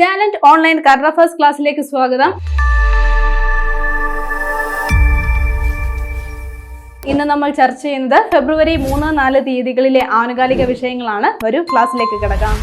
Talent online current affairs ക്ലാസ്സിലേക്ക് സ്വാഗതം. ഇന്ന് നമ്മൾ ചർച്ച ചെയ്യുന്നത് ഫെബ്രുവരി മൂന്ന് നാല് തീയതികളിലെ ആനുകാലിക വിഷയങ്ങളാണ്. ഒരു ക്ലാസ്സിലേക്ക് കിടക്കാം.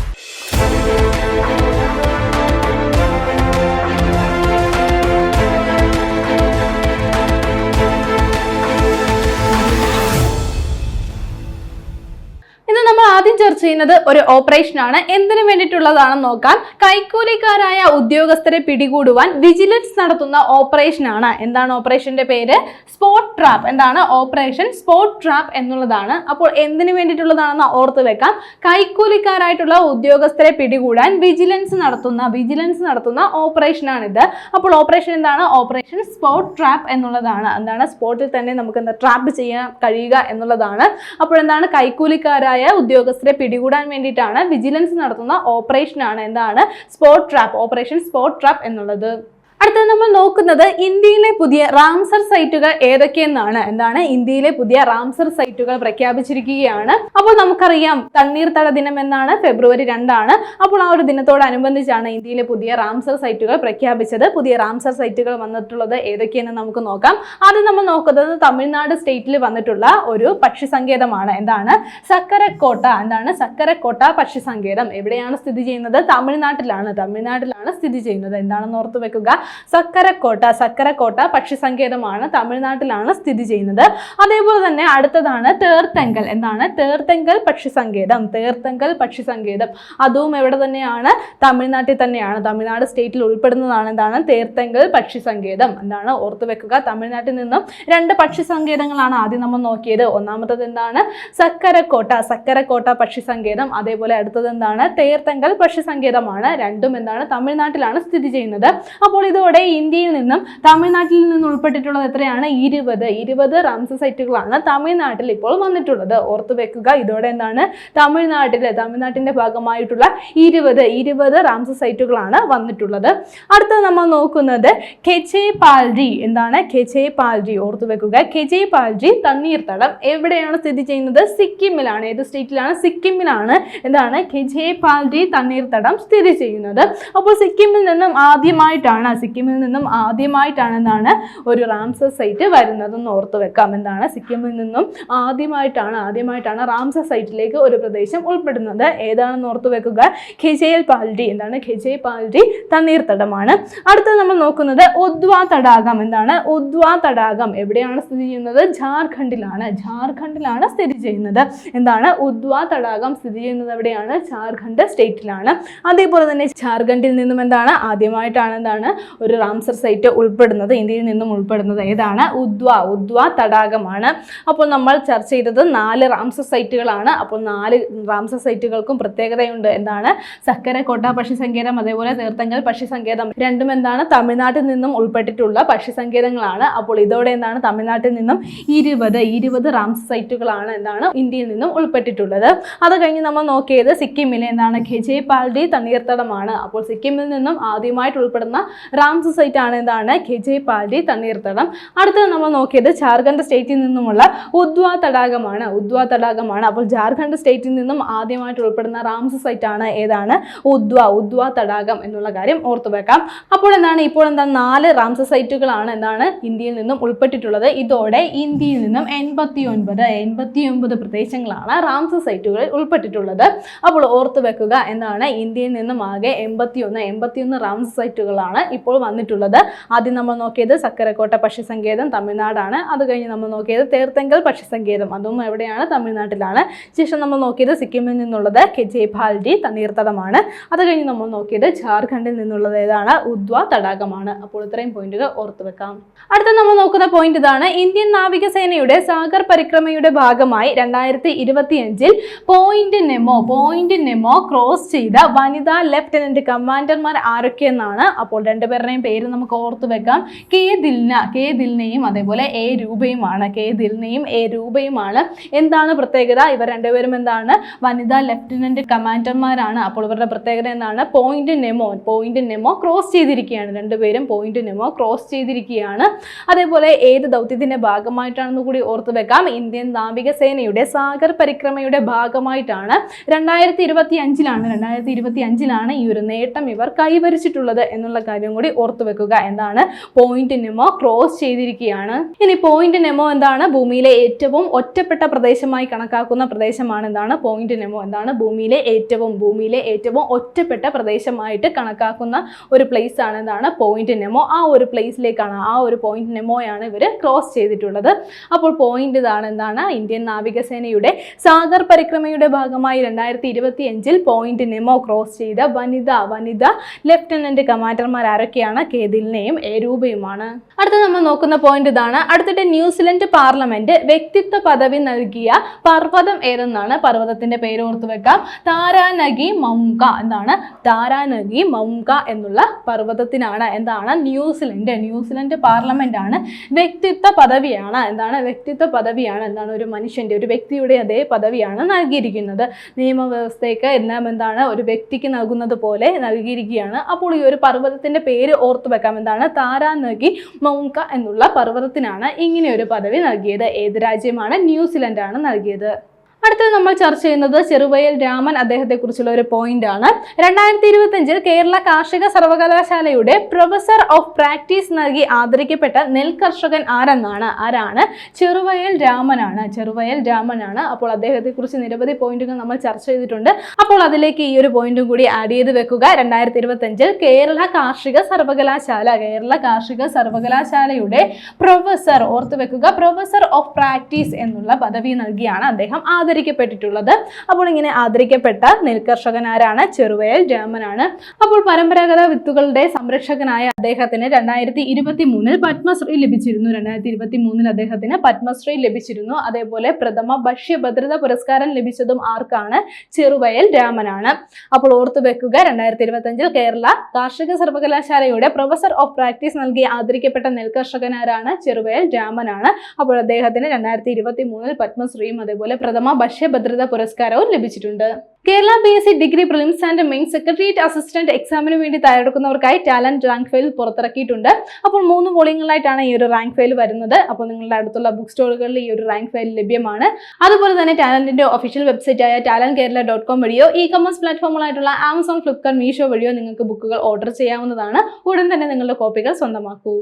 ആദ്യം ചർച്ച ചെയ്യുന്നത് ഒരു ഓപ്പറേഷൻ ആണ്. എന്തിനു വേണ്ടിയിട്ടുള്ളതാണെന്ന് നോക്കാൻ കൈക്കൂലിക്കാരായ ഉദ്യോഗസ്ഥരെ പിടികൂടുവാൻ വിജിലൻസ് നടത്തുന്ന ഓപ്പറേഷൻ ആണ്. എന്താണ് ഓപ്പറേഷന്റെ പേര്? സ്പോട്ട് ട്രാപ്പ് എന്താണ് ഓപ്പറേഷൻ സ്പോട്ട് ട്രാപ്പ് എന്നുള്ളതാണ്. അപ്പോൾ എന്തിനു വേണ്ടിയിട്ടുള്ളതാണെന്ന് ഓർത്ത് വെക്കാം. കൈക്കൂലിക്കാരായിട്ടുള്ള ഉദ്യോഗസ്ഥരെ പിടികൂടാൻ വിജിലൻസ് നടത്തുന്ന വിജിലൻസ് നടത്തുന്ന ഓപ്പറേഷൻ ആണിത്. അപ്പോൾ ഓപ്പറേഷൻ എന്താണ്? ഓപ്പറേഷൻ സ്പോട്ട് ട്രാപ്പ് എന്നുള്ളതാണ്. എന്താണ്? സ്പോട്ടിൽ തന്നെ നമുക്ക് എന്താ ട്രാപ്പ് ചെയ്യാൻ കഴിയുക എന്നുള്ളതാണ്. അപ്പോൾ എന്താണ്? കൈക്കൂലിക്കാരായ ഉദ്യോഗസ്ഥരെ പിടികൂടാൻ വേണ്ടിയിട്ടാണ് വിജിലൻസ് നടത്തുന്ന ഓപ്പറേഷനാണ് എന്താണ് spot trap operation spot trap എന്നുള്ളത്. അടുത്തത് നമ്മൾ നോക്കുന്നത് ഇന്ത്യയിലെ പുതിയ റാംസർ സൈറ്റുകൾ ഏതൊക്കെയെന്നാണ്. എന്താണ്? ഇന്ത്യയിലെ പുതിയ റാംസർ സൈറ്റുകൾ പ്രഖ്യാപിച്ചിരിക്കുകയാണ്. അപ്പോൾ നമുക്കറിയാം തണ്ണീർത്തട ദിനം എന്നാണ് ഫെബ്രുവരി രണ്ടാണ്. അപ്പോൾ ആ ഒരു ദിനത്തോടനുബന്ധിച്ചാണ് ഇന്ത്യയിലെ പുതിയ റാംസർ സൈറ്റുകൾ പ്രഖ്യാപിച്ചത്. പുതിയ റാംസർ സൈറ്റുകൾ വന്നിട്ടുള്ളത് ഏതൊക്കെയെന്ന് നമുക്ക് നോക്കാം. ആദ്യം നമ്മൾ നോക്കുന്നത് തമിഴ്നാട് സ്റ്റേറ്റിൽ വന്നിട്ടുള്ള ഒരു പക്ഷി സങ്കേതമാണ് എന്താണ്? സക്കരക്കോട്ട. എന്താണ്? സക്കരക്കോട്ട പക്ഷി സങ്കേതം എവിടെയാണ് സ്ഥിതി ചെയ്യുന്നത്? തമിഴ്നാട്ടിലാണ്. തമിഴ്നാട്ടിലാണ് സ്ഥിതി ചെയ്യുന്നത്. എന്താണെന്ന് ഓർത്തു വെക്കുക. സക്കരക്കോട്ട സക്കരക്കോട്ട പക്ഷി സങ്കേതമാണ് തമിഴ്നാട്ടിലാണ് സ്ഥിതി ചെയ്യുന്നത്. അതേപോലെ തന്നെ അടുത്തതാണ് തേർത്തങ്കൽ എന്താണ്? തേർത്തങ്കൽ പക്ഷി സങ്കേതം തേർത്തങ്കൽ പക്ഷി സങ്കേതം അതും എവിടെ തന്നെയാണ്? തമിഴ്നാട്ടിൽ തന്നെയാണ്. തമിഴ്നാട് സ്റ്റേറ്റിൽ ഉൾപ്പെടുന്നതാണ് എന്താണ്? തേർത്തങ്കൽ പക്ഷി സങ്കേതം എന്താണ്? ഓർത്തു വെക്കുക. തമിഴ്നാട്ടിൽ നിന്നും രണ്ട് പക്ഷി സങ്കേതങ്ങളാണ് ആദ്യം നമ്മൾ നോക്കിയത്. ഒന്നാമത്തത് എന്താണ്? സക്കരക്കോട്ട. സക്കരക്കോട്ട പക്ഷി സങ്കേതം അതേപോലെ അടുത്തത് എന്താണ്? തേർത്തങ്കൽ പക്ഷി സങ്കേതമാണ് രണ്ടും എന്താണ്? തമിഴ്നാട്ടിലാണ് സ്ഥിതി ചെയ്യുന്നത്. അപ്പോൾ ഇതോടെ ഇന്ത്യയിൽ നിന്നും തമിഴ്നാട്ടിൽ നിന്നും ഉൾപ്പെട്ടിട്ടുള്ളത് എത്രയാണ്? ഇരുപത്. ഇരുപത് റാംസ സൈറ്റുകളാണ് തമിഴ്നാട്ടിൽ ഇപ്പോൾ വന്നിട്ടുള്ളത്. ഓർത്തു വെക്കുക ഇതോടെ എന്താണ്? തമിഴ്നാട്ടിലെ തമിഴ്നാട്ടിന്റെ ഭാഗമായിട്ടുള്ള ഇരുപത് ഇരുപത് റാംസ സൈറ്റുകളാണ് വന്നിട്ടുള്ളത്. അടുത്ത നമ്മൾ നോക്കുന്നത് കെച്ചെ പാൽജി. എന്താണ്? കെച്ചെ പാൽജി. ഓർത്തു വെക്കുക കെച്ചെ പാൽജി തണ്ണീർത്തടം എവിടെയാണ് സ്ഥിതി ചെയ്യുന്നത്? സിക്കിമിലാണ്. ഏത് സ്റ്റേറ്റിലാണ്? സിക്കിമിലാണ്. എന്താണ്? കെജെ പാൽജി തണ്ണീർത്തടം സ്ഥിതി ചെയ്യുന്നത്. അപ്പോൾ സിക്കിമിൽ നിന്നും ആദ്യമായിട്ടാണ് സിക്കിമിൽ നിന്നും ആദ്യമായിട്ടാണ് എന്താണ് ഒരു റാംസർ സൈറ്റ് വരുന്നതെന്ന് ഓർത്ത് വെക്കാം. എന്താണ്? സിക്കിമിൽ നിന്നും ആദ്യമായിട്ടാണ് ആദ്യമായിട്ടാണ് റാംസർ സൈറ്റിലേക്ക് ഒരു പ്രദേശം ഉൾപ്പെടുന്നത്. ഏതാണെന്ന് ഓർത്ത് വെക്കുക? ഖെജയിൽ പാൽഡി. എന്താണ്? ഖെജയ് പാൽഡി തണ്ണീർത്തടമാണ് അടുത്തത് നമ്മൾ നോക്കുന്നത് ഒദ്വ തടാകം. എന്താണ്? ഒദ്വ തടാകം. എവിടെയാണ് സ്ഥിതി ചെയ്യുന്നത്? ജാർഖണ്ഡിലാണ്. ജാർഖണ്ഡിലാണ് സ്ഥിതി ചെയ്യുന്നത്. എന്താണ്? ഉദ്വ തടാകം സ്ഥിതി ചെയ്യുന്നത് എവിടെയാണ്? ജാർഖണ്ഡ് സ്റ്റേറ്റിലാണ്. അതേപോലെ തന്നെ ജാർഖണ്ഡിൽ നിന്നും എന്താണ്? ആദ്യമായിട്ടാണ് എന്താണ് ഒരു റാംസർ സൈറ്റ് ഉൾപ്പെടുന്നത് ഇന്ത്യയിൽ നിന്നും ഉൾപ്പെടുന്നത് ഏതാണ്? ഉദ്വ. ഉദ്വ തടാകമാണ്. അപ്പോൾ നമ്മൾ ചർച്ച ചെയ്തത് നാല് റാംസർ സൈറ്റുകളാണ്. അപ്പോൾ നാല് റാംസർ സൈറ്റുകൾക്കും പ്രത്യേകതയുണ്ട്. എന്താണ്? സക്കര കോട്ട പക്ഷിസങ്കേതം അതേപോലെ തീർത്ഥങ്കൽ പക്ഷിസങ്കേതം. രണ്ടും എന്താണ്? തമിഴ്നാട്ടിൽ നിന്നും ഉൾപ്പെട്ടിട്ടുള്ള പക്ഷിസങ്കേതങ്ങളാണ്. അപ്പോൾ ഇതോടെ എന്താണ്? തമിഴ്നാട്ടിൽ നിന്നും ഇരുപത് ഇരുപത് റാംസർ സൈറ്റുകളാണ് എന്താണ്? ഇന്ത്യയിൽ നിന്നും ഉൾപ്പെട്ടിട്ടുള്ളത്. അത് കഴിഞ്ഞ് നമ്മൾ നോക്കിയത് സിക്കിമിലെ എന്താണ്? ഖെജെ പാൽഡി തണ്ണീർത്തടമാണ്. അപ്പോൾ സിക്കിമിൽ നിന്നും ആദ്യമായിട്ട് ഉൾപ്പെടുന്ന റാംസ് സൈറ്റ് ആണ് എന്താണ് ഖെജെ പാൽഡി തണ്ണീർത്തടം. അടുത്തത് നമ്മൾ നോക്കിയത് ജാർഖണ്ഡ് സ്റ്റേറ്റിൽ നിന്നുമുള്ള ഉദ്വ തടാകമാണ്. ഉദ്വാ തടാകമാണ്. അപ്പോൾ ജാർഖണ്ഡ് സ്റ്റേറ്റിൽ നിന്നും ആദ്യമായിട്ട് ഉൾപ്പെടുന്ന റാംസ് സൈറ്റ് ആണ് ഏതാണ്? ഉദ്വ ഉദ്വ തടാകം എന്നുള്ള കാര്യം ഓർത്തു വെക്കാം. അപ്പോൾ എന്താണ്? ഇപ്പോൾ എന്താണ് നാല് റാംസ സൈറ്റുകളാണ് എന്താണ്? ഇന്ത്യയിൽ നിന്നും ഉൾപ്പെട്ടിട്ടുള്ളത്. ഇതോടെ ഇന്ത്യയിൽ നിന്നും എൺപത്തി ഒൻപത് എൺപത്തി ഒൻപത് പ്രദേശങ്ങളാണ് റാംസ സൈറ്റുകളിൽ ഉൾപ്പെട്ടിട്ടുള്ളത്. അപ്പോൾ ഓർത്തു വെക്കുക എന്താണ്? ഇന്ത്യയിൽ നിന്നും ആകെ എൺപത്തി ഒന്ന് എൺപത്തി ഒന്ന് റാംസ സൈറ്റുകളാണ് ഇപ്പോൾ വന്നിട്ടുള്ളത്. ആദ്യം നമ്മൾ നോക്കിയത് സക്കരക്കോട്ട പക്ഷി സങ്കേതം തമിഴ്നാടാണ്. അത് കഴിഞ്ഞ് നമ്മൾ നോക്കിയത് തേർത്തങ്കൽ പക്ഷി സങ്കേതം അതും എവിടെയാണ്? തമിഴ്നാട്ടിലാണ്. ശേഷം നമ്മൾ നോക്കിയത് സിക്കിമിൽ നിന്നുള്ളത് കെജേഭാൽഡി തണ്ണീർത്തടമാണ്. അത് കഴിഞ്ഞ് നമ്മൾ നോക്കിയത് ജാർഖണ്ഡിൽ നിന്നുള്ളത് ഏതാണ്? ഉദ്വ തടാകമാണ്. അപ്പോൾ ഇത്രയും പോയിന്റുകൾ ഓർത്തു വെക്കാം. അടുത്ത നമ്മൾ നോക്കുന്ന പോയിന്റ് ഇതാണ്. ഇന്ത്യൻ നാവികസേനയുടെ സാഗർ പരിക്രമയുടെ ഭാഗമായി രണ്ടായിരത്തി ഇരുപത്തിയഞ്ചിൽ point Nemo point Nemo cross ചെയ്ത വനിതാ ലെഫ്റ്റനന്റ് കമാൻഡർമാർ ആരൊക്കെയെന്നാണ് അപ്പോൾ രണ്ടുപേരുടെയും പേര് നമുക്ക് ഓർത്ത് വെക്കാം. കെ ദിൽന കെ ദിൽനയും അതേപോലെ എ രൂപയുമാണ്. കെ ദിൽനയും എ രൂപയുമാണ്. എന്താണ് പ്രത്യേകത? ഇവർ രണ്ടുപേരും എന്താണ്? വനിതാ ലെഫ്റ്റനന്റ് കമാൻഡർമാരാണ്. അപ്പോൾ ഇവരുടെ പ്രത്യേകത എന്താണ്? Point Nemo point Nemo cross ചെയ്തിരിക്കുകയാണ്. രണ്ടുപേരും പോയിന്റ് നെമോ ക്രോസ് ചെയ്തിരിക്കുകയാണ്. അതേപോലെ ഏത് ദൗത്യത്തിന്റെ ഭാഗമായിട്ടാണെന്ന് കൂടി ഓർത്ത് വെക്കാം. ഇന്ത്യൻ നാവികസേനയുടെ സാഗർ പരിക്രമയുടെ ഭാഗമായിട്ടാണ് രണ്ടായിരത്തി ഇരുപത്തി അഞ്ചിലാണ് രണ്ടായിരത്തി ഇരുപത്തി അഞ്ചിലാണ് ഈ ഒരു നേട്ടം ഇവർ കൈവരിച്ചിട്ടുള്ളത് എന്നുള്ള കാര്യം കൂടി ഓർത്തു വെക്കുക എന്നാണ് പോയിന്റ് നെമോ ക്രോസ് ചെയ്തിരിക്കുകയാണ്. ഇനി പോയിന്റ് നെമോ എന്താണ്? ഭൂമിയിലെ ഏറ്റവും ഒറ്റപ്പെട്ട പ്രദേശമായി കണക്കാക്കുന്ന പ്രദേശമാണ് എന്താണ്? പോയിന്റ് നെമോ എന്താണ്? ഭൂമിയിലെ ഏറ്റവും ഭൂമിയിലെ ഏറ്റവും ഒറ്റപ്പെട്ട പ്രദേശമായിട്ട് കണക്കാക്കുന്ന ഒരു പ്ലേസ് ആണ് എന്താണ്? പോയിന്റ് നെമോ ആ ഒരു പ്ലേസിലേക്കാണ് ആ ഒരു പോയിന്റ് നെമോയാണ് ഇവർ ക്രോസ് ചെയ്തിട്ടുള്ളത്. അപ്പോൾ പോയിന്റ് ഇതാണ് എന്താണ്? ഇന്ത്യൻ നാവികസേനയുടെ സാഗർ പരിക്രമയുടെ ഭാഗമായി രണ്ടായിരത്തി ഇരുപത്തി അഞ്ചിൽ പോയിന്റ് നെമോ ക്രോസ് ചെയ്ത വനിത വനിത ലെഫ്റ്റനന്റ് കമാൻഡർമാർ ആരൊക്കെയാണ്? കേതിലിനെയും എരൂപയുമാണ് അടുത്ത നമ്മൾ നോക്കുന്ന പോയിന്റ് ഇതാണ്. അടുത്തിട്ട് ന്യൂസിലൻഡ് പാർലമെന്റ് വ്യക്തിത്വ പദവി നൽകിയ പർവതം ഏതെന്നാണ്? പർവതത്തിന്റെ പേര് ഓർത്തു വെക്കാം. താരാനഗി മൗങ്ക എന്താണ് താരാനഗി മൗങ്ക എന്നുള്ള പർവതത്തിനാണ്. എന്താണ്? ന്യൂസിലൻഡ് ന്യൂസിലൻഡ് പാർലമെന്റ് ആണ് വ്യക്തിത്വ പദവിയാണ്. എന്താണ്? വ്യക്തിത്വ പദവിയാണ്. എന്താണ്? ഒരു മനുഷ്യന്റെ ഒരു വ്യക്തിയുടെ അതേ പദവിയാണ് നൽകിയിരിക്കുന്നത്. നിയമവ്യവസ്ഥയ്ക്ക് എല്ലാം എന്താണ്? ഒരു വ്യക്തിക്ക് നൽകുന്നത് പോലെ നൽകിയിരിക്കുകയാണ്. അപ്പോൾ ഈ ഒരു പർവതത്തിന്റെ പേര് ഓർത്തു വെക്കാം. എന്താണ്? താരാനഗി മൗങ്ക എന്നുള്ള പർവതത്തിനാണ് ഇങ്ങനെ ഒരു പദവി നൽകിയത്. ഏത് രാജ്യമാണ്? ന്യൂസിലൻഡ് ആണ് നൽകിയത്. അടുത്തത് നമ്മൾ ചർച്ച ചെയ്യുന്നത് ചെറുവയൽ രാമൻ അദ്ദേഹത്തെ കുറിച്ചുള്ള ഒരു പോയിന്റ് ആണ്. രണ്ടായിരത്തി ഇരുപത്തിയഞ്ചിൽ കേരള കാർഷിക സർവകലാശാലയുടെ പ്രൊഫസർ ഓഫ് പ്രാക്ടീസ് നൽകി ആദരിക്കപ്പെട്ട നെൽ കർഷകൻ ആരെന്നാണ്? ആരാണ്? ചെറുവയൽ രാമനാണ്. ചെറുവയൽ രാമനാണ്. അപ്പോൾ അദ്ദേഹത്തെ കുറിച്ച് നിരവധി പോയിന്റുകൾ നമ്മൾ ചർച്ച ചെയ്തിട്ടുണ്ട്. അപ്പോൾ അതിലേക്ക് ഈ ഒരു പോയിന്റും കൂടി ആഡ് ചെയ്ത് വെക്കുക. രണ്ടായിരത്തി ഇരുപത്തിയഞ്ചിൽ കേരള കാർഷിക സർവകലാശാല കേരള കാർഷിക സർവകലാശാലയുടെ പ്രൊഫസർ ഓർത്തു വെക്കുക. പ്രൊഫസർ ഓഫ് പ്രാക്ടീസ് എന്നുള്ള പദവി നൽകിയാണ് അദ്ദേഹം ആദരിക്കപ്പെട്ടിട്ടുള്ളത്. അപ്പോൾ ഇങ്ങനെ ആദരിക്കപ്പെട്ട നെൽകർഷകനാരാണ് ചെറുവയൽ രാമനാണ്. അപ്പോൾ പരമ്പരാഗത വിത്തുകളുടെ സംരക്ഷകനായ അദ്ദേഹത്തിന് രണ്ടായിരത്തി ഇരുപത്തി മൂന്നിൽ പത്മശ്രീ ലഭിച്ചിരുന്നു. രണ്ടായിരത്തി ഇരുപത്തി മൂന്നിൽ അദ്ദേഹത്തിന് പത്മശ്രീ ലഭിച്ചിരുന്നു. അതേപോലെ പ്രഥമ ഭക്ഷ്യഭദ്രത പുരസ്കാരം ലഭിച്ചതും ആർക്കാണ്? ചെറുവയൽ രാമനാണ്. അപ്പോൾ ഓർത്തു വെക്കുക രണ്ടായിരത്തി ഇരുപത്തി അഞ്ചിൽ കേരള കാർഷിക സർവകലാശാലയുടെ പ്രൊഫസർ ഓഫ് പ്രാക്ടീസ് നൽകി ആദരിക്കപ്പെട്ട നെൽകർഷകനാരാണ് ചെറുവയൽ രാമനാണ്. അപ്പോൾ അദ്ദേഹത്തിന് രണ്ടായിരത്തി ഇരുപത്തി മൂന്നിൽ പത്മശ്രീയും അതേപോലെ പ്രഥമ ഭക്ഷ്യഭദ്രത പുരസ്കാരവും ലഭിച്ചിട്ടുണ്ട്. Kerala P S C degree prelims and main secretariat assistant എക്സാമിന് വേണ്ടി തയ്യാറെടുക്കുന്നവർക്കായി ടാലന്റ് റാങ്ക് ഫയൽ പുറത്തിറക്കിയിട്ടുണ്ട്. അപ്പോൾ മൂന്ന് വോളിയങ്ങളായിട്ടാണ് ഈ ഒരു റാങ്ക് ഫയൽ വരുന്നത്. അപ്പോൾ നിങ്ങളുടെ അടുത്തുള്ള ബുക്ക് സ്റ്റോറുകളിൽ ഈ ഒരു റാങ്ക് ഫയൽ ലഭ്യമാണ്. അതുപോലെ തന്നെ ടാലന്റിന്റെ ഒഫീഷ്യൽ വെബ്സൈറ്റ് ആയ ടാലന്റ് കേരള ഡോട്ട് കോം വഴിയോ ഇ കൊമേഴ്സ് പ്ലാറ്റ്ഫോമുകളായിട്ടുള്ള ആമസോൺ ഫ്ലിപ്കാർട്ട് മീഷോ വഴിയോ നിങ്ങൾക്ക് ബുക്കുകൾ ഓർഡർ ചെയ്യാവുന്നതാണ്. ഉടൻ തന്നെ നിങ്ങളുടെ കോപ്പികൾ സ്വന്തമാക്കൂ.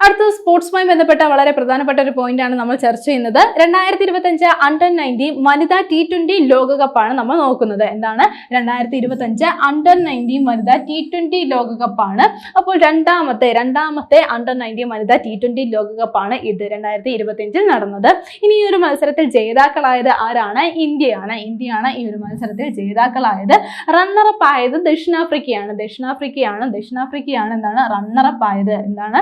അടുത്തത് സ്പോർട്സുമായി ബന്ധപ്പെട്ട വളരെ പ്രധാനപ്പെട്ട ഒരു പോയിന്റ് ആണ് നമ്മൾ ചർച്ച ചെയ്യുന്നത്. രണ്ടായിരത്തി ഇരുപത്തി അഞ്ച് അണ്ടർ നയന്റീൻ വനിതാ ടി ട്വന്റി ലോകകപ്പാണ് നമ്മൾ നോക്കുന്നത്. എന്താണ്? രണ്ടായിരത്തി ഇരുപത്തി അഞ്ച് അണ്ടർ നയന്റീൻ വനിതാ ടി ട്വന്റി ലോകകപ്പാണ്. അപ്പോൾ രണ്ടാമത്തെ രണ്ടാമത്തെ അണ്ടർ നയന്റീൻ വനിതാ ടി ട്വന്റി ലോകകപ്പാണ് ഇത് രണ്ടായിരത്തി ഇരുപത്തി അഞ്ചിൽ നടന്നത്. ഇനി ഈ ഒരു മത്സരത്തിൽ ജേതാക്കളായത് ആരാണ്? ഇന്ത്യയാണ്. ഇന്ത്യയാണ് ഈ ഒരു മത്സരത്തിൽ ജേതാക്കളായത്. റണ്ണറപ്പ് ആയത് ദക്ഷിണാഫ്രിക്കയാണ്. ദക്ഷിണാഫ്രിക്കയാണ്. ദക്ഷിണാഫ്രിക്കയാണ് എന്താണ്? റണ്ണറപ്പ് ആയത്. എന്താണ്?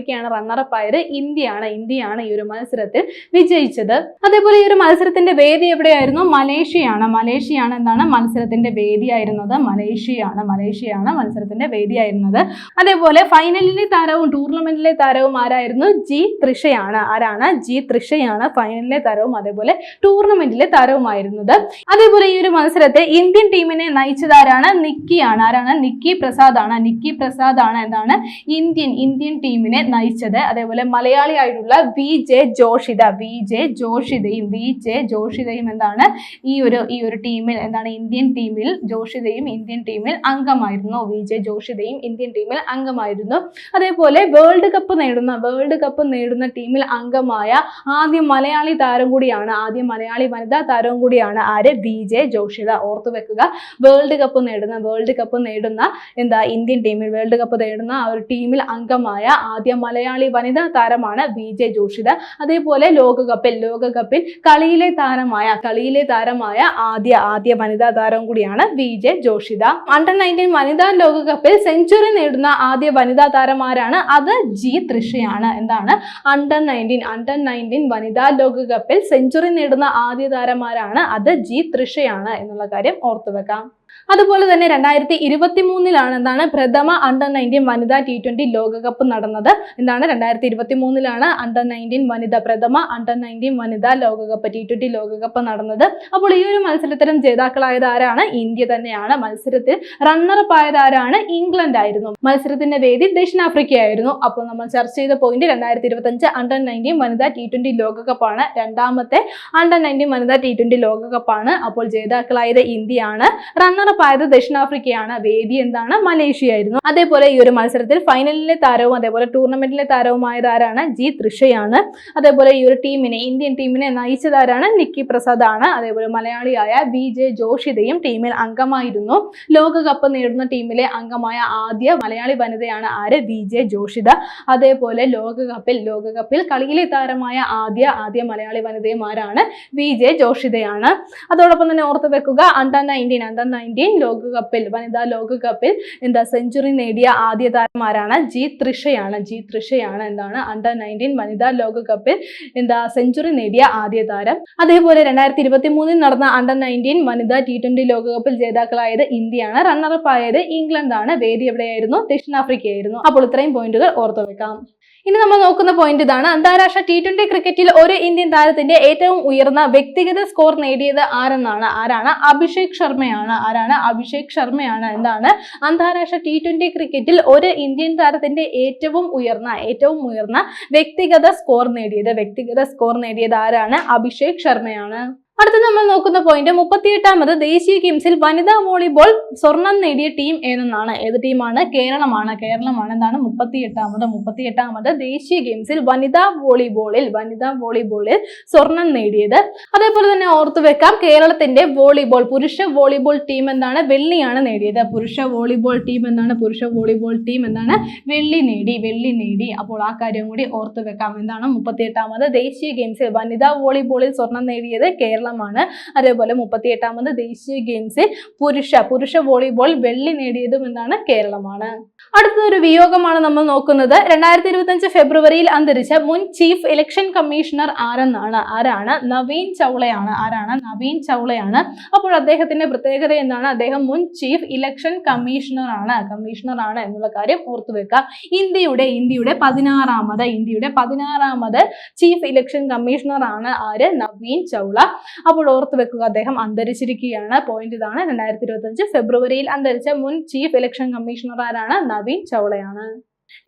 ദക്ഷിണാഫ്രിക്കയാണ് റണ്ണറപ്പ് ആയത് ഇന്ത്യയാണ്. ഇന്ത്യയാണ് ഈ ഒരു മത്സരത്തിൽ വിജയിച്ചത്. അതേപോലെ ഈ ഒരു മത്സരത്തിന്റെ വേദി എവിടെയായിരുന്നു? മലേഷ്യയാണ്. മലേഷ്യയാണ് എന്താണ്? മത്സരത്തിന്റെ വേദിയായിരുന്നത്. മലേഷ്യയാണ്. മലേഷ്യയാണ് മത്സരത്തിന്റെ വേദിയായിരുന്നത്. അതേപോലെ ഫൈനലിലെ താരവും ടൂർണമെന്റിലെ താരവും ആരായിരുന്നു? ജി തൃഷയാണ്. ആരാണ്? ജി തൃഷയാണ് ഫൈനലിലെ താരവും അതേപോലെ ടൂർണമെന്റിലെ താരവുമായിരുന്നത് അതേപോലെ ഈ ഒരു മത്സരത്തെ ഇന്ത്യൻ ടീമിനെ നയിച്ചതാരാണ്? നിക്കിയാണ്. ആരാണ്? നിക്കി പ്രസാദ് ആണ്. നിക്കി പ്രസാദ് ആണ് എന്താണ്? ഇന്ത്യൻ ഇന്ത്യൻ ടീമിനെ നയിച്ചത്. അതേപോലെ മലയാളിയായിട്ടുള്ള V J Joshitha V J ജോഷിതയും V J ജോഷിതയും എന്താണ് ഈ ഒരു ഈ ഒരു ടീമിൽ എന്താണ് ഇന്ത്യൻ ടീമിൽ ജോഷിതയും ഇന്ത്യൻ ടീമിൽ അംഗമായിരുന്നു. വി ജെ ജോഷിതയും ഇന്ത്യൻ ടീമിൽ അംഗമായിരുന്നു. അതേപോലെ വേൾഡ് കപ്പ് നേടുന്ന വേൾഡ് കപ്പ് നേടുന്ന ടീമിൽ അംഗമായ ആദ്യ മലയാളി താരം കൂടിയാണ് ആദ്യ മലയാളി വനിതാ താരവും കൂടിയാണ് ആര്? V J Joshitha. ഓർത്തു വെക്കുക വേൾഡ് കപ്പ് നേടുന്ന വേൾഡ് കപ്പ് നേടുന്ന എന്താ ഇന്ത്യൻ ടീമിൽ വേൾഡ് കപ്പ് നേടുന്ന ആ ഒരു ടീമിൽ അംഗമായ ആദ്യ മലയാളി വനിതാ താരമാണ് വി ജെ ജോഷിത അതേപോലെ ലോകകപ്പിൽ ലോകകപ്പിൽ കളിയിലെ താരമായ കളിയിലെ താരമായ ആദ്യ ആദ്യ വനിതാ താരം കൂടിയാണ് V J Joshitha under nineteen വനിതാ ലോകകപ്പിൽ സെഞ്ചുറി നേടുന്ന ആദ്യ വനിതാ താരമാരാണ് അത് ജി തൃഷയാണ്. എന്താണ്? അണ്ടർ നയന്റീൻ അണ്ടർ നയന്റീൻ വനിതാ ലോകകപ്പിൽ സെഞ്ചുറി നേടുന്ന ആദ്യ താരമാരാണ് അത് ജി തൃഷയാണ് എന്നുള്ള കാര്യം ഓർത്തു വെക്കാം അതുപോലെ തന്നെ രണ്ടായിരത്തി ഇരുപത്തി മൂന്നിലാണ് എന്താണ് പ്രഥമ അണ്ടർ നയന്റീൻ വനിതാ ടി ട്വന്റി ലോകകപ്പ് നടന്നത്. എന്താണ്? രണ്ടായിരത്തി ഇരുപത്തി മൂന്നിലാണ് അണ്ടർ നയന്റീൻ വനിത പ്രഥമ അണ്ടർ നയന്റീൻ വനിതാ ലോകകപ്പ് ടി ട്വന്റി ലോകകപ്പ് നടന്നത്. അപ്പോൾ ഈ ഒരു മത്സരത്തിലും ജേതാക്കളായത് ആരാണ്? ഇന്ത്യ തന്നെയാണ്. മത്സരത്തിൽ റണ്ണറപ്പ് ആയത് ആരാണ്? ഇംഗ്ലണ്ട് ആയിരുന്നു. മത്സരത്തിന്റെ വേദി ദക്ഷിണാഫ്രിക്കയായിരുന്നു. അപ്പോൾ നമ്മൾ ചർച്ച ചെയ്ത പോയിന്റ് രണ്ടായിരത്തി ഇരുപത്തി അഞ്ച് അണ്ടർ നയന്റീൻ വനിതാ ടി ട്വന്റി ലോകകപ്പാണ്. രണ്ടാമത്തെ അണ്ടർ നയന്റീൻ വനിതാ ടി ട്വന്റി ലോകകപ്പാണ്. അപ്പോൾ ജേതാക്കളായത് ഇന്ത്യയാണ്. റണ്ണറപ്പ് ആയത് ദക്ഷിണാഫ്രിക്കയാണ്. വേദി എന്താണ്? മലേഷ്യ ആയിരുന്നു അതേപോലെ ഈ ഒരു മത്സരത്തിൽ ഫൈനലിലെ താരവും അതേപോലെ ടൂർണമെന്റിലെ താരവുമായത് ആരാണ്? ജി തൃഷയാണ്. അതേപോലെ ഈ ഒരു ടീമിനെ ഇന്ത്യൻ ടീമിനെ നയിച്ചതാരാണ് നിക്കി പ്രസാദ് ആണ്. അതേപോലെ മലയാളിയായ വി ജെ ജോഷിതയും ടീമിൽ അംഗമായിരുന്നു. ലോകകപ്പ് നേടുന്ന ടീമിലെ അംഗമായ ആദ്യ മലയാളി വനിതയാണ് ആര്? V J Joshitha. അതേപോലെ ലോകകപ്പിൽ ലോകകപ്പിൽ കളിയിലെ താരമായ ആദ്യ ആദ്യ മലയാളി വനിതയും ആരാണ്? വി ജെ ജോഷിതയാണ്. അതോടൊപ്പം തന്നെ ഓർത്ത് വെക്കുക അണ്ടർ നയന്റീൻ അണ്ടർ നയന്റീൻ ലോകകപ്പിൽ വനിതാ ലോകകപ്പിൽ എന്താ സെഞ്ചുറി നേടിയ ആദ്യ താരമാരാണ് ജി ത്രിഷയാണ് ജി ത്രിഷയാണ് എന്താണ് അണ്ടർ നയന്റീൻ വനിതാ ലോകകപ്പിൽ എന്താ സെഞ്ചുറി നേടിയ ആദ്യ താരം. അതേപോലെ രണ്ടായിരത്തി ഇരുപത്തി മൂന്നിൽ നടന്ന അണ്ടർ നയന്റീൻ വനിതാ ടി ട്വന്റി ലോകകപ്പിൽ ജേതാക്കളായത് ഇന്ത്യയാണ്. റണ്ണറപ്പ് ആയത് ഇംഗ്ലണ്ടാണ്. വേദി എവിടെയായിരുന്നു? ദക്ഷിണാഫ്രിക്കയായിരുന്നു. അപ്പോൾ ഇത്രയും പോയിന്റുകൾ ഓർത്തു വെക്കാം. ഇനി നമ്മൾ നോക്കുന്ന പോയിന്റ് ഇതാണ്. അന്താരാഷ്ട്ര ടി ട്വന്റി ക്രിക്കറ്റിൽ ഒരു ഇന്ത്യൻ താരത്തിന്റെ ഏറ്റവും ഉയർന്ന വ്യക്തിഗത സ്കോർ നേടിയത് ആരെന്നാണ്? ആരാണ്? അഭിഷേക് ശർമ്മയാണ്. ആരാണ്? അഭിഷേക് ശർമ്മയാണ്. എന്താണ്? അന്താരാഷ്ട്ര ടി ട്വന്റി ക്രിക്കറ്റിൽ ഒരു ഇന്ത്യൻ താരത്തിന്റെ ഏറ്റവും ഉയർന്ന ഏറ്റവും ഉയർന്ന വ്യക്തിഗത സ്കോർ നേടിയത്. വ്യക്തിഗത സ്കോർ നേടിയത് ആരാണ്? അഭിഷേക് ശർമ്മയാണ്. അടുത്ത നമ്മൾ നോക്കുന്ന പോയിന്റ് മുപ്പത്തിയെട്ടാമത് ദേശീയ ഗെയിംസിൽ വനിതാ വോളിബോൾ സ്വർണം നേടിയ ടീം ഏതെന്നാണ്? ഏത് ടീമാണ് കേരളമാണ്. കേരളമാണ്. എന്താണ്? മുപ്പത്തിയെട്ടാമത്. മുപ്പത്തിയെട്ടാമത് ദേശീയ ഗെയിംസിൽ വനിതാ വോളിബോളിൽ വനിതാ വോളിബോളിൽ സ്വർണം നേടിയത്. അതേപോലെ തന്നെ ഓർത്തു വെക്കാം കേരളത്തിന്റെ വോളിബോൾ പുരുഷ വോളിബോൾ ടീം എന്താണ്? വെള്ളിയാണ് നേടിയത്. പുരുഷ വോളിബോൾ ടീം എന്താണ്? പുരുഷ വോളിബോൾ ടീം എന്താണ്? വെള്ളി നേടി വെള്ളി നേടി. അപ്പോൾ ആ കാര്യം കൂടി ഓർത്തു വെക്കാം. എന്താണ്? മുപ്പത്തിയെട്ടാമത് ദേശീയ ഗെയിംസിൽ വനിതാ വോളിബോളിൽ സ്വർണം നേടിയത് കേരളമാണ് അതേപോലെ മുപ്പത്തിയെട്ടാമത് ദേശീയ ഗെയിംസിൽ പുരുഷ പുരുഷ വോളിബോൾ വെള്ളി നേടിയതും എന്താണ് കേരളമാണ്. അടുത്തൊരു വിയോഗമാണ് നമ്മൾ നോക്കുന്നത്. രണ്ടായിരത്തി ഇരുപത്തി ഫെബ്രുവരിയിൽ അന്തരിച്ച മുൻ ചീഫ് ഇലക്ഷൻ കമ്മീഷണർ ആരെന്നാണ്? ആരാണ്? നവീൻ ചൗളയാണ്. ആരാണ്? നവീൻ ചൗളയാണ്. അപ്പോൾ അദ്ദേഹത്തിന്റെ പ്രത്യേകത എന്താണ്? അദ്ദേഹം മുൻ ചീഫ് ഇലക്ഷൻ കമ്മീഷണർ ആണ് എന്നുള്ള കാര്യം ഓർത്തു വെക്കുക. ഇന്ത്യയുടെ ഇന്ത്യയുടെ പതിനാറാമത് ഇന്ത്യയുടെ പതിനാറാമത് ചീഫ് ഇലക്ഷൻ കമ്മീഷണർ ആണ് ആര്? നവീൻ ചൗള. അപ്പോൾ ഓർത്തു വെക്കുക അദ്ദേഹം അന്തരിച്ചിരിക്കുകയാണ്. പോയിന്റ് ഇതാണ്. രണ്ടായിരത്തി ഇരുപത്തഞ്ച് ഫെബ്രുവരിയിൽ അന്തരിച്ച മുൻ ചീഫ് ഇലക്ഷൻ കമ്മീഷണർ ആരാണ്? നവീൻ ചൗളയാണ്.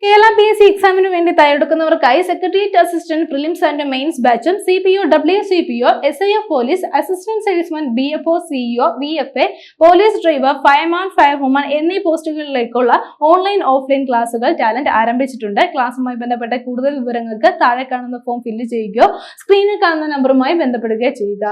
കേരള പി എസ് സി എക്സാമിന് വേണ്ടി തയ്യാറെടുക്കുന്നവർക്കായി secretariat assistant prelims and mains ബാച്ചും C P O W C P O S I F police assistant salesman B F O CEO V F A police driver fireman firewoman എന്നീ പോസ്റ്റുകളിലേക്കുള്ള online offline ക്ലാസുകൾ talent ആരംഭിച്ചിട്ടുണ്ട്. ക്ലാസ്സുമായി ബന്ധപ്പെട്ട കൂടുതൽ വിവരങ്ങൾക്ക് താഴെ കാണുന്ന ഫോം ഫില്ല് ചെയ്യുകയോ സ്ക്രീനിൽ കാണുന്ന നമ്പറുമായി ബന്ധപ്പെടുകയോ ചെയ്യുക.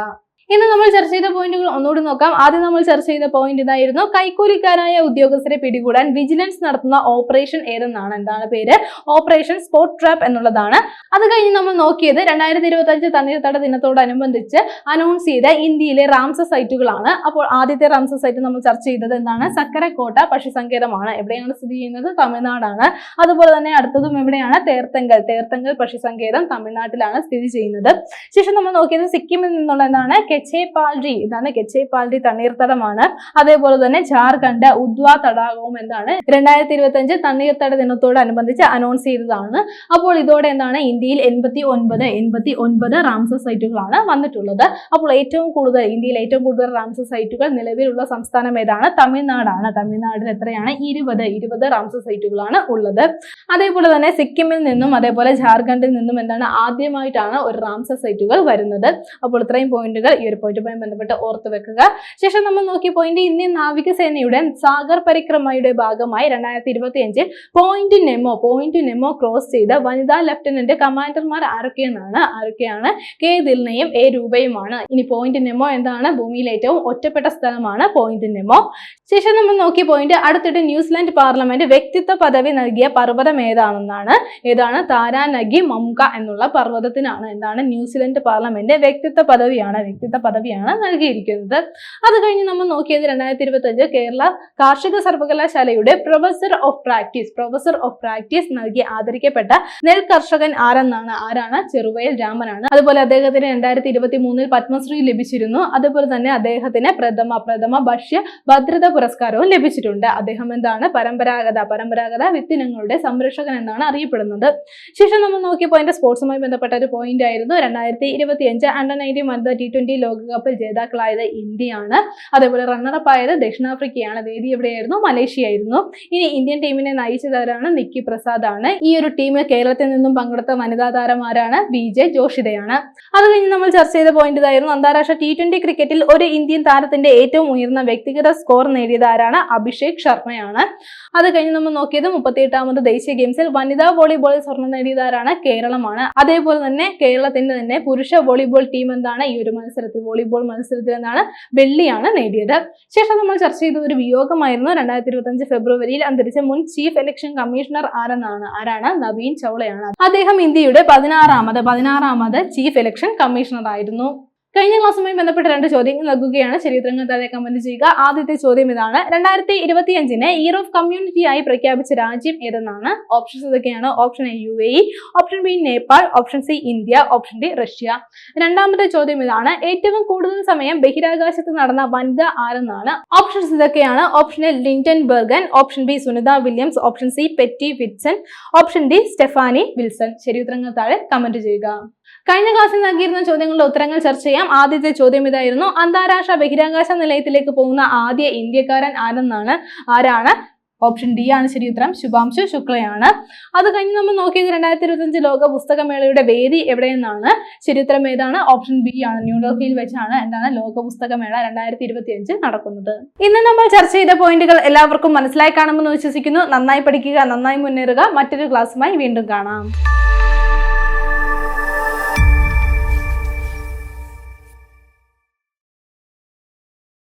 ഇന്ന് നമ്മൾ ചർച്ച ചെയ്ത പോയിന്റുകൾ ഒന്നുകൂടി നോക്കാം. ആദ്യം നമ്മൾ ചർച്ച ചെയ്ത പോയിന്റ് ഇതായിരുന്നു. കൈക്കൂലിക്കാരായ ഉദ്യോഗസ്ഥരെ പിടികൂടാൻ വിജിലൻസ് നടത്തുന്ന ഓപ്പറേഷൻ ഏതെന്നാണ്? എന്താണ് പേര്? ഓപ്പറേഷൻ സ്പോട്ട് ട്രാപ്പ് എന്നുള്ളതാണ്. അത് കഴിഞ്ഞ് നമ്മൾ നോക്കിയത് രണ്ടായിരത്തി ഇരുപത്തി അഞ്ച് തണ്ണീർത്തട ദിനത്തോടനുബന്ധിച്ച് അനൗൺസ് ചെയ്ത ഇന്ത്യയിലെ റാംസ സൈറ്റുകളാണ്. അപ്പോൾ ആദ്യത്തെ റാംസ സൈറ്റ് നമ്മൾ ചർച്ച ചെയ്തത് എന്താണ്? സക്കരക്കോട്ട പക്ഷി സങ്കേതമാണ് എവിടെയാണ് സ്ഥിതി ചെയ്യുന്നത്? തമിഴ്നാടാണ്. അതുപോലെ തന്നെ അടുത്തതും എവിടെയാണ്? തേർത്തങ്കൽ. തേർത്തങ്കൽ പക്ഷി സങ്കേതം തമിഴ്നാട്ടിലാണ് സ്ഥിതി ചെയ്യുന്നത്. ശേഷം നമ്മൾ നോക്കിയത് സിക്കിമിൽ നിന്നുള്ള എന്താണ് കെച്ചെ പാൽരി ഇതാണ് കെച്ചെ പാൽരി തണ്ണീർത്തടമാണ്. അതേപോലെ തന്നെ ജാർഖണ്ഡ് ഉദ്വാ തടാകവും എന്താണ് രണ്ടായിരത്തി ഇരുപത്തി അഞ്ച് തണ്ണീർത്തട ദിനത്തോടനുബന്ധിച്ച് അനൗൺസ് ചെയ്തതാണ്. അപ്പോൾ ഇതോടെ എന്താണ് ഇന്ത്യയിൽ എൺപത്തി ഒൻപത് എൺപത്തി ഒൻപത് റാംസർ സൈറ്റുകളാണ് വന്നിട്ടുള്ളത്. അപ്പോൾ ഏറ്റവും കൂടുതൽ ഇന്ത്യയിൽ ഏറ്റവും കൂടുതൽ റാംസർ സൈറ്റുകൾ നിലവിലുള്ള സംസ്ഥാനം ഏതാണ് തമിഴ്നാടാണ്. തമിഴ്നാടിൽ എത്രയാണ് ഇരുപത് ഇരുപത് റാംസർ സൈറ്റുകളാണ് ഉള്ളത്. അതേപോലെ തന്നെ സിക്കിമിൽ നിന്നും അതേപോലെ ജാർഖണ്ഡിൽ നിന്നും എന്താണ് ആദ്യമായിട്ടാണ് ഒരു റാംസർ സൈറ്റുകൾ വരുന്നത്. അപ്പോൾ ഇത്രയും പോയിന്റുകൾ ഈ ഒരു പോയിന്റുമായി ബന്ധപ്പെട്ട് ഓർത്ത് വെക്കുക. ശേഷം നമ്മൾ നോക്കിയ പോയിന്റ് ഇന്ത്യൻ നാവികസേനയുടെ സാഗർ പരിക്രമയുടെ ഭാഗമായി രണ്ടായിരത്തി ഇരുപത്തി അഞ്ചിൽ point Nemo point Nemo cross ചെയ്ത വനിതാ ലഫ്റ്റനന്റ് കമാൻഡർമാർ ആരൊക്കെയെന്നാണ്? ആരൊക്കെയാണ്? കെ ദിൽനയും എ രൂപയുമാണ്. ഇനി പോയിന്റ് നെമോ എന്താണ്? ഭൂമിയിലെ ഏറ്റവും ഒറ്റപ്പെട്ട സ്ഥലമാണ് പോയിന്റ് നെമോ ശേഷം നമ്മൾ നോക്കിയ പോയിന്റ് അടുത്തിട്ട് ന്യൂസിലാൻഡ് പാർലമെന്റ് വ്യക്തിത്വ പദവി നൽകിയ പർവതം ഏതാണെന്നാണ്? ഏതാണ്? താരാനഗി മംക എന്നുള്ള പർവതത്തിനാണ്. എന്താണ്? ന്യൂസിലൻഡ് പാർലമെന്റ് വ്യക്തിത്വ പദവിയാണ്. വ്യക്തിത്വ നിമിത്ത പദവിയാണ് നൽകിയിരിക്കുന്നത്. അത് കഴിഞ്ഞ് നമ്മൾ നോക്കിയത് രണ്ടായിരത്തി ഇരുപത്തി അഞ്ച് കേരള കാർഷിക സർവകലാശാലയുടെ professor of practice professor of practice നൽകി ആദരിക്കപ്പെട്ട നെൽ കർഷകൻ ആരെന്നാണ്? ആരാണ്? ചെറുവയൽ രാമനാണ്. അതുപോലെ അദ്ദേഹത്തിന് രണ്ടായിരത്തി ഇരുപത്തി മൂന്നിൽ പത്മശ്രീ ലഭിച്ചിരുന്നു. അതുപോലെ തന്നെ അദ്ദേഹത്തിന് പ്രഥമ പ്രഥമ ഭക്ഷ്യ ഭദ്രത പുരസ്കാരവും ലഭിച്ചിട്ടുണ്ട്. അദ്ദേഹം എന്താണ്? പരമ്പരാഗത പരമ്പരാഗത വിത്തിനങ്ങളുടെ സംരക്ഷകൻ എന്നാണ് അറിയപ്പെടുന്നത്. ശേഷം നമ്മൾ നോക്കിയ പോയിന്റ് സ്പോർട്സുമായി ബന്ധപ്പെട്ട ഒരു പോയിന്റ് ആയിരുന്നു. രണ്ടായിരത്തി ഇരുപത്തി അഞ്ച് അണ്ടർ നയന്റീൻ വനിതാ ടി ട്വന്റി ലോകകപ്പിൽ ജേതാക്കളായത് ഇന്ത്യയാണ്. അതേപോലെ റണ്ണറപ്പ് ആയത് ദക്ഷിണാഫ്രിക്കയാണ്. വേദി എവിടെയായിരുന്നു? മലേഷ്യ ആയിരുന്നു ഇനി ഇന്ത്യൻ ടീമിനെ നയിച്ചതാരാണ്? നിക്കി പ്രസാദ് ആണ് ഈ ഒരു ടീമിൽ കേരളത്തിൽ നിന്നും പങ്കെടുത്ത വനിതാ താരമാരാണ് ബി ജെ ജോഷിതയാണ്. അത് കഴിഞ്ഞ് നമ്മൾ ചർച്ച ചെയ്ത പോയിന്റ് ഇതായിരുന്നു. അന്താരാഷ്ട്ര ടി ട്വന്റി ക്രിക്കറ്റിൽ ഒരു ഇന്ത്യൻ താരത്തിന്റെ ഏറ്റവും ഉയർന്ന വ്യക്തിഗത സ്കോർ നേടിയതാരാണ് അഭിഷേക് ശർമ്മയാണ്. അത് കഴിഞ്ഞ് നമ്മൾ നോക്കിയത് മുപ്പത്തിയെട്ടാമത് ദേശീയ ഗെയിംസിൽ വനിതാ വോളിബോളിൽ സ്വർണം നേടിയതാരാണ് കേരളമാണ്. അതേപോലെ തന്നെ കേരളത്തിന്റെ തന്നെ പുരുഷ വോളിബോൾ ടീം എന്താണ്? ഈ ഒരു മത്സരത്തിൽ വോളിബോൾ മത്സരത്തിൽ നിന്നാണ് വെള്ളിയാണ് നേടിയത്. ശേഷം നമ്മൾ ചർച്ച ചെയ്ത ഒരു വിയോഗമായിരുന്നു രണ്ടായിരത്തി ഇരുപത്തി അഞ്ച് ഫെബ്രുവരിയിൽ അന്തരിച്ച മുൻ ചീഫ് ഇലക്ഷൻ കമ്മീഷണർ ആരെന്നാണ്? ആരാണ്? നവീൻ ചൗളയാണ്. അദ്ദേഹം ഇന്ത്യയുടെ പതിനാറാമത് പതിനാറാമത് ചീഫ് ഇലക്ഷൻ കമ്മീഷണർ ആയിരുന്നു കഴിഞ്ഞ ക്ലാസ്സുമായി ബന്ധപ്പെട്ട രണ്ട് ചോദ്യങ്ങൾ നൽകുകയാണ്. ചരിത്രങ്ങൾ താഴെ കമന്റ് ചെയ്യുക. ആദ്യത്തെ ചോദ്യം ഇതാണ്. രണ്ടായിരത്തി ഇരുപത്തി അഞ്ചിന് ഇയർ ഓഫ് കമ്മ്യൂണിറ്റി ആയി പ്രഖ്യാപിച്ച രാജ്യം ഏതെന്നാണ്? ഓപ്ഷൻസ് ഇതൊക്കെയാണ്. Option A U A option B Nepal. Option C India. Option D Russia. രണ്ടാമത്തെ ചോദ്യം ഇതാണ്. ഏറ്റവും കൂടുതൽ സമയം ബഹിരാകാശത്ത് നടന്ന വനിത ആരെന്നാണ്? ഓപ്ഷൻസ് ഇതൊക്കെയാണ്. Option A Linden Bergen option B Sunita Williams option C petty Whitson option D Stephanie Wilson ശരി ഉത്തരങ്ങൾ താഴെ കമന്റ് ചെയ്യുക. കഴിഞ്ഞ ക്ലാസ്സിൽ നൽകിയിരുന്ന ചോദ്യങ്ങളുടെ ഉത്തരങ്ങൾ ചർച്ച ചെയ്യാം. ആദ്യത്തെ ചോദ്യം ഇതായിരുന്നു. അന്താരാഷ്ട്ര ബഹിരാകാശ നിലയത്തിലേക്ക് പോകുന്ന ആദ്യ ഇന്ത്യക്കാരൻ ആരെന്നാണ്? ആരാണ്? ഓപ്ഷൻ ഡി ആണ് ശരി ഉത്തരം. ശുഭാംശു ശുക്ലയാണ്. അത് കഴിഞ്ഞ് നമ്മൾ നോക്കിയത് രണ്ടായിരത്തി ഇരുപത്തഞ്ച് ലോക പുസ്തകമേളയുടെ വേദി എവിടെയെന്നാണ്? ശരി ഉത്തരം ഏതാണ്? ഓപ്ഷൻ ബി ആണ്. ന്യൂഡൽഹിയിൽ വെച്ചാണ് എന്താണ് ലോക പുസ്തകമേള രണ്ടായിരത്തി ഇരുപത്തി അഞ്ച് നടക്കുന്നത്. ഇന്ന് നമ്മൾ ചർച്ച ചെയ്ത പോയിന്റുകൾ എല്ലാവർക്കും മനസ്സിലായി കാണുമെന്ന് വിശ്വസിക്കുന്നു. നന്നായി പഠിക്കുക നന്നായി മുന്നേറുക. മറ്റൊരു ക്ലാസ്സുമായി വീണ്ടും കാണാം.